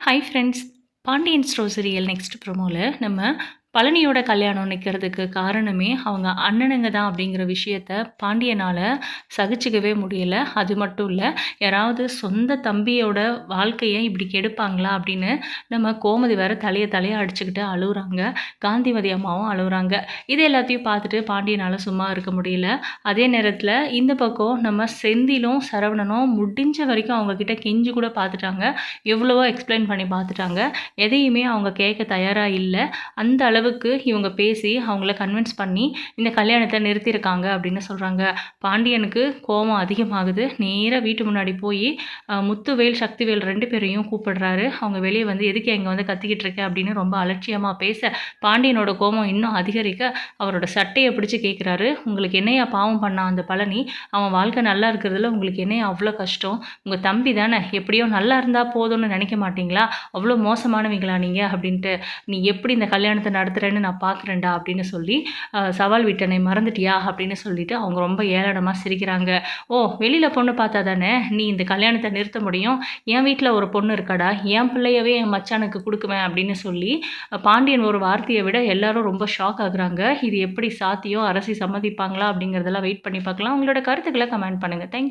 Hi friends Pandian stores next ப்ரோமோவில் நம்ம பழனியோட கல்யாணம் நிற்கிறதுக்கு காரணமே அவங்க அண்ணனுங்க தான் அப்படிங்கிற விஷயத்த பாண்டியனால் சகிச்சுக்கவே முடியலை. அது மட்டும் இல்லை யாராவது சொந்த தம்பியோட வாழ்க்கையை இப்படி கெடுப்பாங்களா அப்படின்னு நம்ம கோமதி வேற தலையை தலையை அடிச்சுக்கிட்டு அழுகுறாங்க காந்திமதி அம்மாவும் அழுகுறாங்க இது எல்லாத்தையும் பார்த்துட்டு பாண்டியனால் சும்மா இருக்க முடியல. அதே நேரத்தில் இந்த பக்கம் நம்ம செந்திலும் சரவணனும் முடிஞ்ச வரைக்கும் அவங்கக்கிட்ட கெஞ்சி கூட பார்த்துட்டாங்க. எவ்வளவோ எக்ஸ்பிளைன் பண்ணி பார்த்துட்டாங்க. எதையுமே அவங்க கேட்க தயாராக இல்லை. அந்த அளவு அளவுக்கு இவங்க பேசி அவங்கள கன்வின்ஸ் பண்ணி இந்த கல்யாணத்தை நிறுத்தியிருக்காங்க அப்படின்னு சொல்கிறாங்க பாண்டியனுக்கு கோபம் அதிகமாகுது. நேராக வீட்டு முன்னாடி போய் முத்துவேல் சக்திவேல் ரெண்டு பேரையும் கூப்பிடுறாரு. அவங்க வெளியே வந்து எதுக்கு இங்கே வந்து கத்திக்கிட்டு இருக்க? அப்படின்னு ரொம்ப அலட்சியமாக பேச பாண்டியனோட கோபம் இன்னும் அதிகரிக்க அவரோட சட்டையை பிடிச்சி கேட்குறாரு உங்களுக்கு என்னையா பாவம் பண்ணான் அந்த பழனி? அவன் வாழ்க்கை நல்லா இருக்கிறதுல உங்களுக்கு என்னையா அவ்வளோ கஷ்டம்? உங்கள் தம்பி தானே? எப்படியோ நல்லா இருந்தால் போதும்னு நினைக்க மாட்டிங்களா? அவ்வளோ மோசமானவங்களா நீங்கள் அப்படின்ட்டு நீ எப்படி இந்த கல்யாணத்தை நட நடத்துகிறேன்னு நான் பார்க்குறேன்டா அப்படின்னு சொல்லி சவால் விட்டனை மறந்துட்டியா அப்படின்னு சொல்லிட்டு அவங்க ரொம்ப ஏளனமாக சிரிக்கிறாங்க. ஓ வெளியில் பொண்ணு பார்த்தா தானே? நீ இந்த கல்யாணத்தை நிறுத்த முடியும். என் வீட்டில் ஒரு பொண்ணு இருக்காடா. என் பிள்ளையவே என் மச்சானுக்கு கொடுக்குவேன் அப்படின்னு சொல்லி பாண்டியன் ஒரு வார்த்தையை விட எல்லாரும் ரொம்ப ஷாக் ஆகுறாங்க. இது எப்படி சாத்தியம்? அரசி சம்மதிப்பாங்களா அப்படிங்கிறதெல்லாம் வெயிட் பண்ணி பார்க்கலாம். உங்களோட கருத்துக்களை கமெண்ட் பண்ணுங்கள் தேங்க்